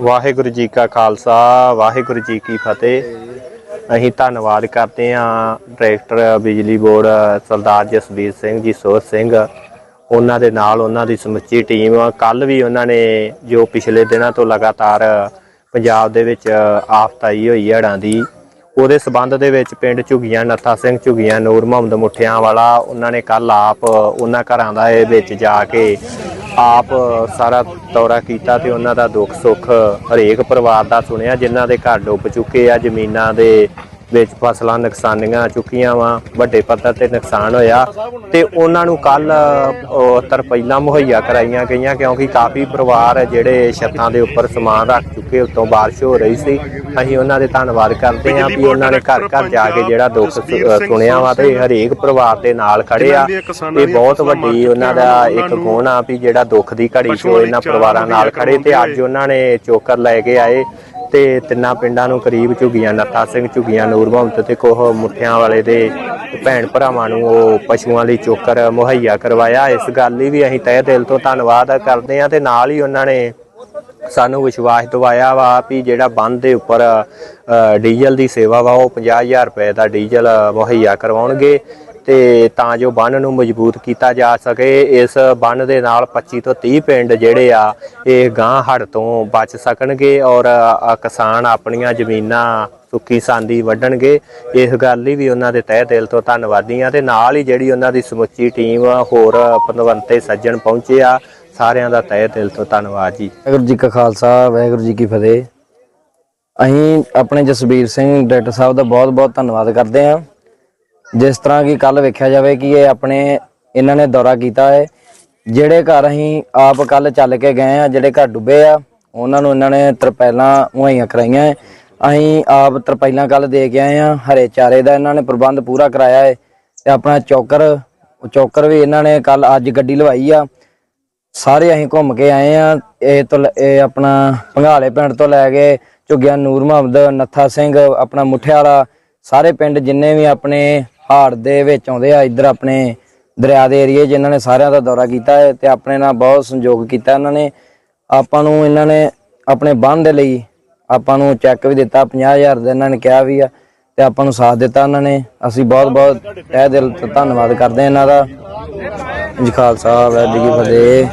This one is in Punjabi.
ਵਾਹਿਗੁਰੂ ਜੀ ਕਾ ਖਾਲਸਾ, ਵਾਹਿਗੁਰੂ ਜੀ ਕੀ ਫਤਿਹ। ਅਸੀਂ ਧੰਨਵਾਦ ਕਰਦੇ ਹਾਂ ਡਾਇਰੈਕਟਰ, ਬਿਜਲੀ ਬੋਰਡ, ਸਰਦਾਰ ਜਸਬੀਰ ਸਿੰਘ ਜੀ ਸੋਹ ਸਿੰਘ। ਉਹਨਾਂ ਦੇ ਨਾਲ ਉਹਨਾਂ ਦੀ ਸਮੁੱਚੀ ਟੀਮ। ਕੱਲ ਵੀ ਉਹਨਾਂ ਨੇ, ਜੋ ਪਿਛਲੇ ਦਿਨਾਂ ਤੋਂ ਲਗਾਤਾਰ ਪੰਜਾਬ ਦੇ ਵਿੱਚ ਆਫਤ ਆਈ ਹੋਈ ਹੈ ਹੜ੍ਹਾਂ ਦੀ, ਉਹਦੇ ਸਬੰਧ ਦੇ ਵਿੱਚ ਪਿੰਡ ਝੁਗੀਆਂ, ਨੱਥਾ ਸਿੰਘ ਝੁਗੀਆਂ, ਨੂਰ ਮੁਹੰਮਦ ਮੁੱਠਿਆਂ ਵਾਲਾ ਉਹਨਾਂ ਨੇ ਕੱਲ ਆਪ ਉਹਨਾਂ ਘਰਾਂ ਦਾ ਇਹ ਵਿੱਚ ਜਾ ਕੇ ਆਪ ਸਾਰਾ ਦੌਰਾ ਕੀਤਾ ਤੇ ਉਹਨਾਂ ਦਾ ਦੁੱਖ ਸੁੱਖ ਹਰੇਕ ਪਰਿਵਾਰ ਦਾ ਸੁਣਿਆ, ਜਿਨ੍ਹਾਂ ਦੇ ਘਰ ਡੁੱਬ ਚੁੱਕੇ ਆ, ਜ਼ਮੀਨਾਂ ਦੇ ਵਿੱਚ ਫਸਲਾਂ ਨੁਕਸਾਨੀਆਂ ਚੁੱਕੀਆਂ ਵਾ, ਵੱਡੇ ਪੱਧਰ ਤੇ ਨੁਕਸਾਨ ਹੋਇਆ। ਤੇ ਉਹਨਾਂ ਨੂੰ ਕੱਲ ਤਰਪੈਲਾਂ ਮੁਹੱਈਆ ਕਰਾਈਆਂ ਗਈਆਂ ਕਿਉਂਕਿ ਕਾਫੀ ਪਰਿਵਾਰ ਜਿਹੜੇ ਛੱਤਾਂ ਦੇ ਉੱਪਰ ਸਮਾਨ ਰੱਖ ਚੁੱਕੇ ਉੱਤੋਂ ਬਾਰਿਸ਼ ਹੋ ਰਹੀ ਸੀ। ਅਸੀਂ ਉਹਨਾਂ ਦੇ ਧੰਨਵਾਦ ਕਰਦੇ ਹਾਂ ਵੀ ਉਹਨਾਂ ਨੇ ਘਰ ਘਰ ਜਾ ਕੇ ਜਿਹੜਾ ਦੁੱਖ ਸੁਣਿਆ ਵਾ ਤੇ ਹਰੇਕ ਪਰਿਵਾਰ ਦੇ ਨਾਲ ਖੜੇ ਆ। ਇਹ ਬਹੁਤ ਵੱਡੀ ਉਹਨਾਂ ਦਾ ਇੱਕ ਗੁਣ ਆ ਵੀ ਜਿਹੜਾ ਦੁੱਖ ਦੀ ਘੜੀ 'ਚ ਇਹਨਾਂ ਪਰਿਵਾਰਾਂ ਨਾਲ ਖੜੇ ਤੇ ਅੱਜ ਉਹਨਾਂ ਨੇ ਚੋਕਰ ਲੈ ਕੇ ਆਏ। ਤੇ ਤਿੰਨਾਂ ਪਿੰਡਾਂ ਨੂੰ ਕਰੀਬ ਝੁਗੀਆਂ ਨੱਥਾ ਸਿੰਘ, ਝੁਗੀਆਂ ਨੂਰ ਮੁਹੰਮਦ ਤੇ ਕੋਹ ਮੁੱਠਿਆਂ ਵਾਲੇ ਦੇ ਭੈਣ ਭਰਾਵਾਂ ਨੂੰ ਉਹ ਪਸ਼ੂਆਂ ਲਈ ਚੋਕਰ ਮੁਹੱਈਆ ਕਰਵਾਇਆ। ਇਸ ਗੱਲ ਲਈ ਵੀ ਅਸੀਂ ਤਹਿ ਦਿਲ ਤੋਂ ਧੰਨਵਾਦ ਕਰਦੇ ਹਾਂ ਤੇ ਨਾਲ ਹੀ ਉਹਨਾਂ ਨੇ ਸਾਨੂੰ ਵਿਸ਼ਵਾਸ ਦਵਾਇਆ ਵਾ ਵੀ ਜਿਹੜਾ ਬੰਦ ਦੇ ਉੱਪਰ ਡੀਜ਼ਲ ਦੀ ਸੇਵਾ ਵਾ, ਉਹ 50000 ਰੁਪਏ ਦਾ ਡੀਜ਼ਲ ਮੁਹੱਈਆ ਕਰਵਾਉਣਗੇ। ਤੇ ਤਾਂ ਜੋ ਬੰਨ ਨੂੰ ਮਜ਼ਬੂਤ ਕੀਤਾ ਜਾ ਸਕੇ। ਇਸ ਬੰਨ ਦੇ ਨਾਲ 25 ਤੋਂ 30 ਪਿੰਡ ਜਿਹੜੇ ਆ, ਇਹ ਗਾਂ ਹੜ ਤੋਂ ਬਚ ਸਕਣਗੇ ਔਰ ਕਿਸਾਨ ਆਪਣੀਆਂ ਜ਼ਮੀਨਾਂ ਸੁੱਕੀ ਸਾਂਦੀ ਵੱਢਣਗੇ। ਇਸ ਗੱਲ ਲਈ ਵੀ ਉਹਨਾਂ ਦੇ ਤਹਿ ਦਿਲ ਤੋਂ ਧੰਨਵਾਦੀ ਆ ਤੇ ਨਾਲ ਹੀ ਜਿਹੜੀ ਉਹਨਾਂ ਦੀ ਸਮੁੱਚੀ ਟੀਮ ਹੋਰ ਪਨਵੰਤੇ ਸੱਜਣ ਪਹੁੰਚੇ ਆ, ਸਾਰਿਆਂ ਦਾ ਤਹਿ ਦਿਲ ਤੋਂ ਧੰਨਵਾਦ ਜੀ। ਵਾਹਿਗੁਰੂ ਜੀ ਕਾ ਖਾਲਸਾ, ਵਾਹਿਗੁਰੂ ਜੀ ਕੀ ਫਤਿਹ। ਅਸੀਂ ਆਪਣੇ ਜਸਬੀਰ ਸਿੰਘ ਡਾਕਟਰ ਸਾਹਿਬ ਦਾ ਬਹੁਤ-ਬਹੁਤ ਧੰਨਵਾਦ ਕਰਦੇ ਹਾਂ। ਜਿਸ ਤਰ੍ਹਾਂ ਕਿ ਕੱਲ ਵੇਖਿਆ ਜਾਵੇ ਕਿ ਇਹ ਆਪਣੇ, ਇਹਨਾਂ ਨੇ ਦੌਰਾ ਕੀਤਾ ਹੈ ਜਿਹੜੇ ਘਰ ਅਸੀਂ ਆਪ ਕੱਲ ਚੱਲ ਕੇ ਗਏ ਆ ਜਿਹੜੇ ਘਰ ਡੁੱਬੇ ਆ, ਉਹਨਾਂ ਨੂੰ ਇਹਨਾਂ ਨੇ ਤਰਪੈਲਾਂ ਮੁਹੱਈਆ ਕਰਾਈਆਂ ਹੈ। ਅਸੀਂ ਆਪ ਤਰਪੈਲਾਂ ਕੱਲ ਦੇ ਕੇ ਆਏ ਆ ਹਰੇ ਚਾਰੇ ਦਾ ਇਹਨਾਂ ਨੇ ਪ੍ਰਬੰਧ ਪੂਰਾ ਕਰਾਇਆ ਹੈ ਤੇ ਆਪਣਾ ਚੌਕਰ ਚੌਕਰ ਵੀ ਇਹਨਾਂ ਨੇ ਕੱਲ ਅੱਜ ਗੱਡੀ ਲਵਾਈ ਆ ਸਾਰੇ ਅਸੀਂ ਘੁੰਮ ਕੇ ਆਏ ਆ ਇਹ ਤੋਂ ਲੈ- ਇਹ ਆਪਣਾ ਭੰਗਾਲੇ ਪਿੰਡ ਤੋਂ ਲੈ ਕੇ ਝੁੱਗਿਆ ਨੂਰ ਮੁਹੰਮਦ, ਨੱਥਾ ਸਿੰਘ, ਆਪਣਾ ਮੁੱਠਿਆ ਸਾਰੇ ਪਿੰਡ ਜਿੰਨੇ ਵੀ ਆਪਣੇ ਹਾੜ ਦੇ ਵਿੱਚ ਆਉਂਦੇ ਆ, ਇੱਧਰ ਆਪਣੇ ਦਰਿਆ ਦੇ ਏਰੀਏ ਜਿਨ੍ਹਾਂ ਨੇ ਸਾਰਿਆਂ ਦਾ ਦੌਰਾ ਕੀਤਾ ਹੈ ਤੇ ਆਪਣੇ ਨਾਲ ਬਹੁਤ ਸੰਯੋਗ ਕੀਤਾ ਇਹਨਾਂ ਨੇ। ਆਪਾਂ ਨੂੰ ਇਹਨਾਂ ਨੇ ਆਪਣੇ ਬੰਨ ਦੇ ਲਈ ਆਪਾਂ ਨੂੰ ਚੈੱਕ ਵੀ ਦਿੱਤਾ 50000 ਦਾ ਇਹਨਾਂ ਨੇ ਕਿਹਾ ਵੀ ਆ ਤੇ ਆਪਾਂ ਨੂੰ ਸਾਥ ਦਿੱਤਾ ਇਹਨਾਂ ਨੇ। ਅਸੀਂ ਬਹੁਤ ਬਹੁਤ ਤਹਿ ਦਿਲ ਤੋਂ ਧੰਨਵਾਦ ਕਰਦੇ ਹਾਂ ਇਹਨਾਂ ਦਾ। ਜੀ ਖਾਲਸਾ, ਵਾਹਿਗੁਰੂ ਜੀ ਕੀ ਫਤਿਹ।